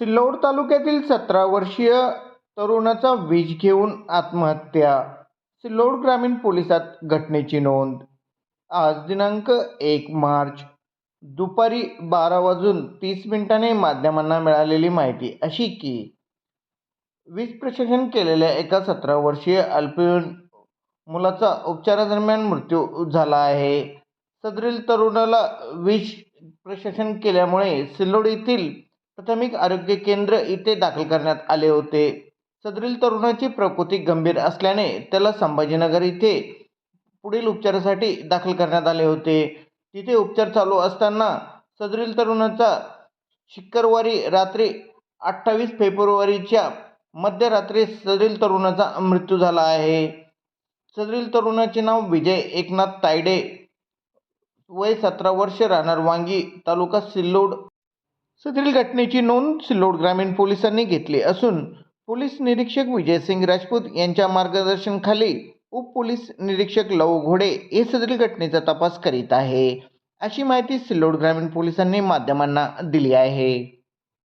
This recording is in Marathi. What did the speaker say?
सिल्लोड तालुक्यातील सतरा वर्षीय तरुणाचा विष घेऊन आत्महत्या. सिल्लोड ग्रामीण पोलिसात घटनेची नोंद. आज दिनांक एक मार्च. दुपारी बारा वाजून तीस मिनिटाने माध्यमांना मिळालेली माहिती अशी की वीज प्रशासन केलेल्या एका सतरा वर्षीय अल्पवयीन मुलाचा उपचारादरम्यान मृत्यू झाला आहे. सदरील तरुणाला विष प्रशासन केल्यामुळे सिल्लोड येथील प्राथमिक आरोग्य केंद्र इथे दाखल करण्यात आले होते. सदरील तरुणाची प्रकृती गंभीर असल्याने त्याला संभाजीनगर इथे पुढील उपचारासाठी दाखल करण्यात आले होते. तिथे उपचार चालू असताना सदरील तरुणाचा शुक्रवारी रात्री अठ्ठावीस फेब्रुवारीच्या मध्यरात्री सदरील तरुणाचा मृत्यू झाला आहे. सदरील तरुणाचे नाव विजय एकनाथ तायडे. वय सतरा वर्ष राहणार वांगी तालुका सिल्लोड सदरील घटनेची नोंद सिल्लोड ग्रामीण पोलिसांनी घेतली असून पोलीस निरीक्षक विजयसिंग राजपूत यांच्या मार्गदर्शनाखाली उप पोलीस निरीक्षक लव घोडे हे सदरील घटनेचा तपास करीत आहे. अशी माहिती सिल्लोड ग्रामीण पोलिसांनी माध्यमांना दिली आहे.